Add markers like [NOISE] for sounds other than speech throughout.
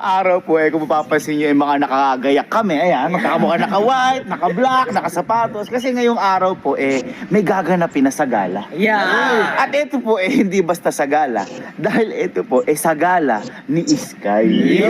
Araw po eh, kung mapapansin nyo yung mga nakagayak kami, ayan, magkakamukha naka-white, naka-black, naka-sapatos. Kasi ngayong araw po eh, may gaganapin na sa gala. Yeah. At ito po eh, hindi basta sa gala. Dahil ito po eh, sa gala ni Sky.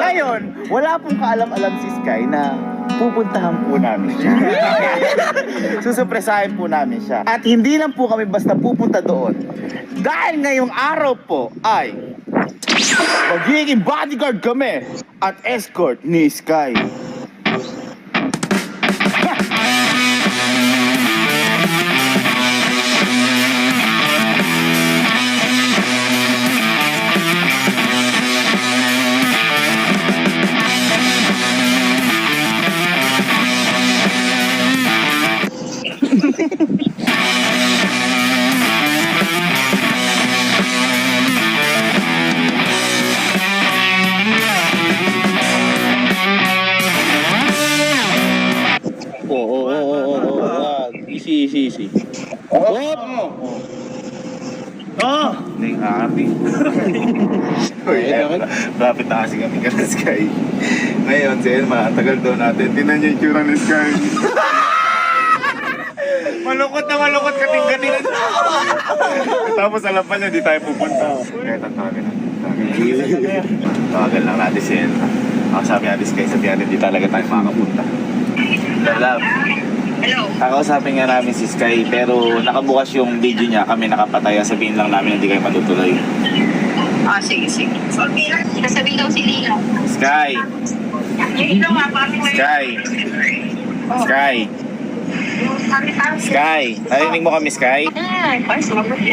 Ngayon, wala pong kaalam-alam si Sky na pupuntahan po namin siya. [LAUGHS] Susupresahin po namin siya. At hindi lang po kami basta pupunta doon. Dahil ngayong araw po ay magiging bodyguard kami at escort ni Sky. Easy, easy, easy. Oh! Oh! Ning happy. [LAUGHS] Uy, Ayun, Lapit na kasi kami ka Sky. Ngayon, si Elma, ang tagal daw natin. Tinan niyo yung tsura ni Sky. [LAUGHS] malungkot na malungkot kating ganin. [LAUGHS] Tapos alam pa niya, di tayo pupunta. Kaya tatawagin natin. Tawagan lang natin si Elma. Ako sabi natin Sky, sabi natin, di talaga tayo makakapunta. Love. Kakausapin nga namin si Sky pero nakabukas yung video niya kami nakapataya sabihin lang namin hindi kayo matutuloy. Ah, sige, sige. Okay lang. Nasabi daw si Lila. Sky! Yung ilo nga, ngayon? Sky! Sky! Sky! Narinig mo kami Sky? Parang.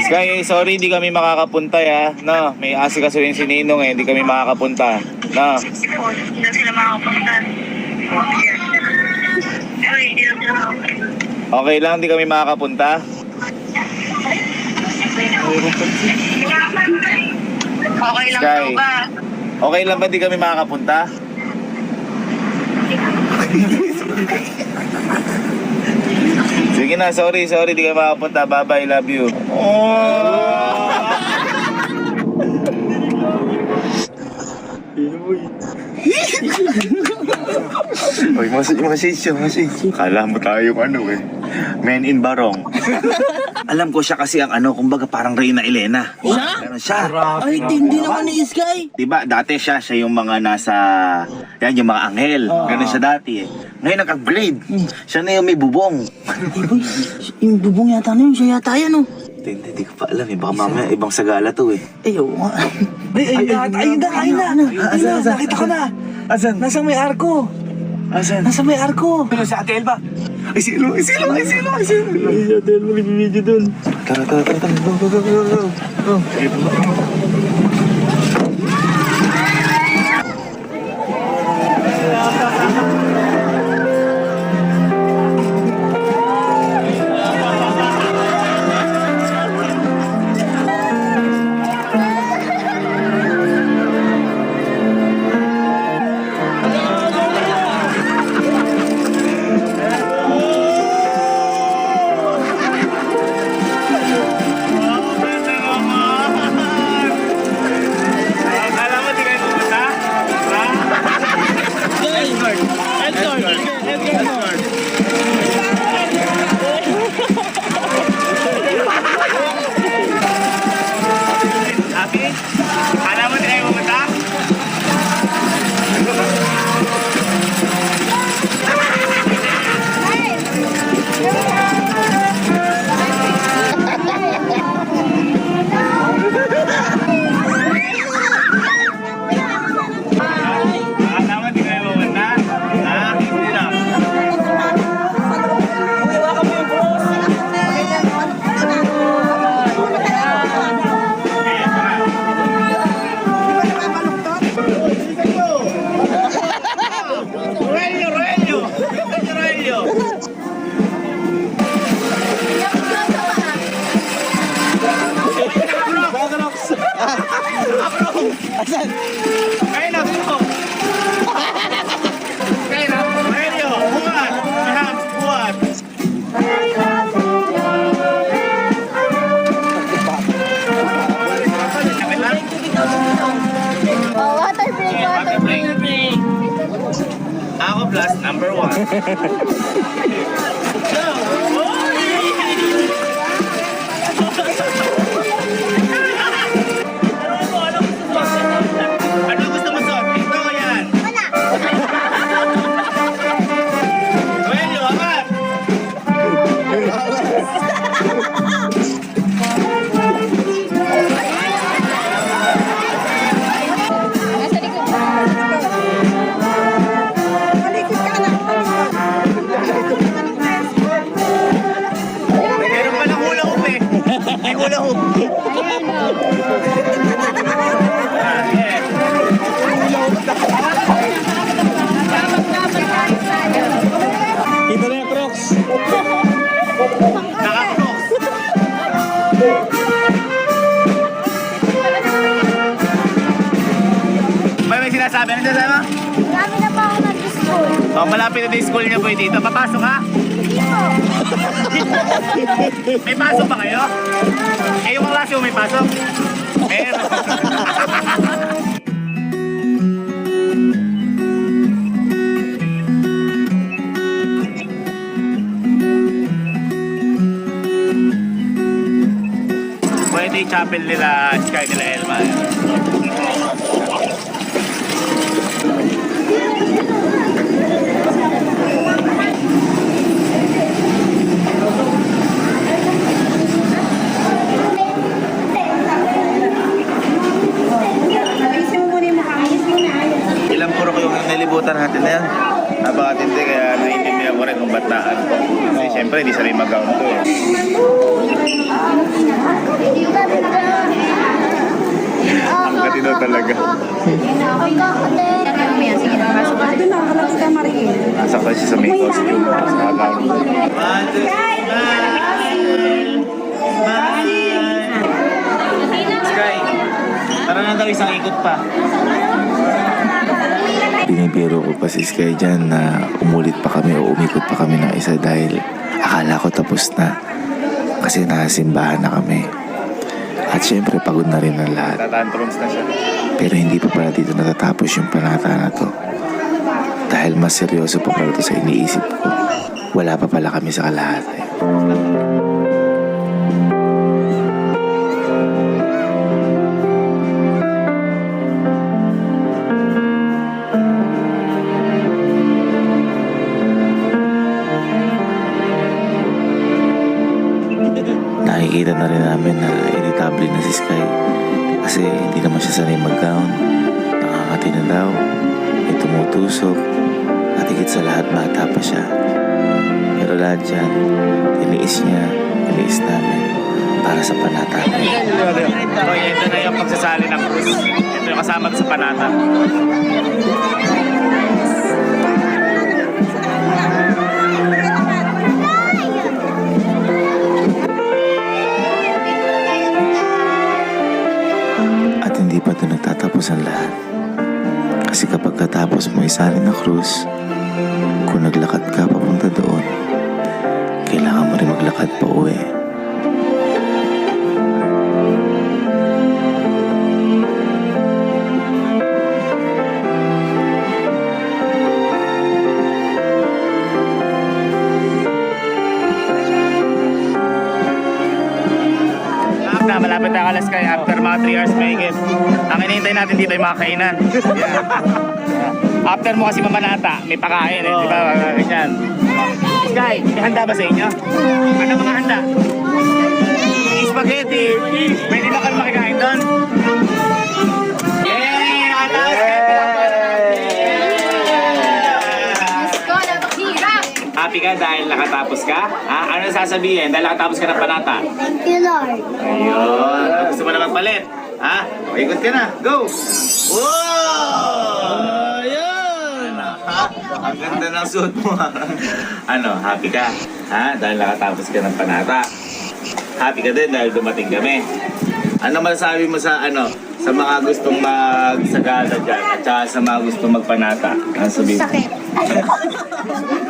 Sky, sorry hindi kami makakapunta ya. No, may asikasuhin si Ninong eh, hindi kami makakapunta. No. Hindi sila makakapunta. Okay lang, hindi kami makakapunta. Okay lang Sky. daw ba? Okay lang ba hindi kami makakapunta? Sige na, sorry, sorry, di kayo makakapunta. Bye-bye, love you. [LAUGHS] Uy, message, message siya, message. Kala mo tayo ano eh. Men in Barong. Alam ko siya kasi ang ano, kumbaga parang Reyna Elena. Siya? Ganun siya. Ay, tindi naman ni Sky. Diba, dati siya, siya yung mga nasa, yan, yung mga anghel. Ganun siya dati eh. Ngayon nag-upgrade. Siya na yung may bubong. Uy, yung bubong yata na yun. Siya yata yan, oh. Hindi, hindi ko pa alam eh. Baka mamaya ibang sagala to eh. Ay, oo nga. Ay, ay, ay, ayun na, ayun na. Ayun Asan, na, asan? nakita ko na. Asan? Nasa may arko. Asan? Nasa may arko. Pero sa Ate Elba. Ay, sino? Ay, sino? Ay, sino? Ay, sino? Ay, Adel, mo video dun. Tara, tara, tara, tara. Go, go, go, go, go. Go. Sinasabi. Ano sinasabi mo? Marami na pa ako nag-school. Oh, malapit na yung school niya po dito. Papasok ka? [LAUGHS] May pasok ba kayo? Eh, yung klase mo may pasok? Meron. [LAUGHS] Pwede chapel nila, Sky nila Elma. Napakatindi kaya naiintindihan ko rin kung bataan ko. Kasi syempre, hindi sa rin mag-count to eh. Ang katino talaga. Nasa ko siya sa costume. Sa gown. Sky, parang na daw isang ikot pa. Binibiro ko pa si Sky dyan na umulit pa kami o umikot pa kami ng isa dahil akala ko tapos na. Kasi nakasimbahan na kami. At syempre pagod na rin ang lahat. Pero hindi pa pala dito natatapos yung panata na to. Dahil mas seryoso pa pala to sa iniisip ko. Wala pa pala kami sa kalahati. Nakikita na rin namin na irritable na si Sky kasi hindi naman siya sanay mag-gown. Nakakati na daw, may tumutusok, at higit sa lahat bata pa siya. Pero lahat yan, tiniis niya, tiniis namin para sa panata. Okay, ito na yung pagsasali ng cruise. Ito yung kasama sa panata. At hindi pa ito nagtatapos ang lahat. Kasi kapag katapos mo isali na krus, kung naglakad ka papunta doon, kailangan mo rin maglakad pa uwi. Na, malapit na kalas kay after mga 3 hours may higit. Ang hinihintay natin dito ay mga kainan. Yeah. After mo kasi mamanata, may pakain eh, di ba? Ganyan. Sky, may handa ba sa inyo? Ano mga handa? Spaghetti. Pwede ba kayo makikain ka dahil nakatapos ka? Ha? Ano sasabihin dahil nakatapos ka ng panata? Thank you, Lord. Ayun. Gusto mo na magpalit? Ha? O, ikot ka na. Go! Wow! Ayun! Ha? Ang ganda ng suit mo. ha? ano, happy ka? Ha? Dahil nakatapos ka ng panata. Happy ka din dahil dumating kami. Ano masasabi mo sa ano sa mga gustong magsagada dyan at saka sa mga gustong magpanata? Ano sabihin? Sakit. [LAUGHS]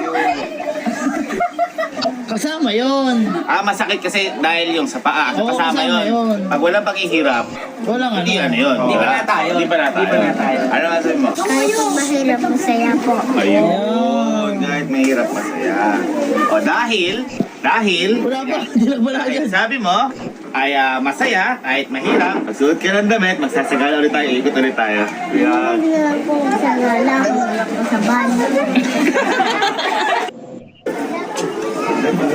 Kasama yon. Ah, masakit kasi dahil yung sa paa. Oo, kasama kasama yun. yun. Pag walang paghihirap, Walang hindi ano. ano yun. Hindi pa na tayo. Hindi pa na tayo. Ano nga sabi mo? Kahit mahirap mahirap masaya po. Ayun. Kahit mahirap masaya. O dahil, dahil, Wala pa, hindi lang wala sabi mo, ay ah, masaya, kahit mahirap. Magsuot ka ng damit, magsasagala ulit tayo, ikot ulit tayo. Yan. Hindi lang po sa gala, wala po sa [LAUGHS] van.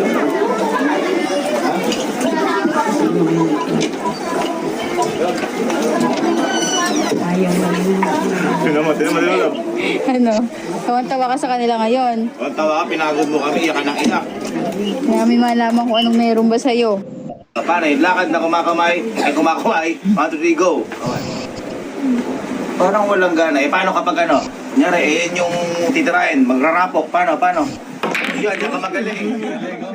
Tingnan mo, tingnan mo, tingnan mo. Ano? Tawan-tawa ka sa kanila ngayon. Ang tawa ka, pinagod mo kami, iyak ng iyak. Kaya may malaman kung anong meron ba sa'yo. Paano yung lakad na kumakamay, ay kumakuhay, 1, 2, 3, go. Okay. Parang walang gana. Eh, paano kapag ano? Kunyari, eh, yun yung titirahin, magrarapok. Paano, paano? Yun, yung ka magaling.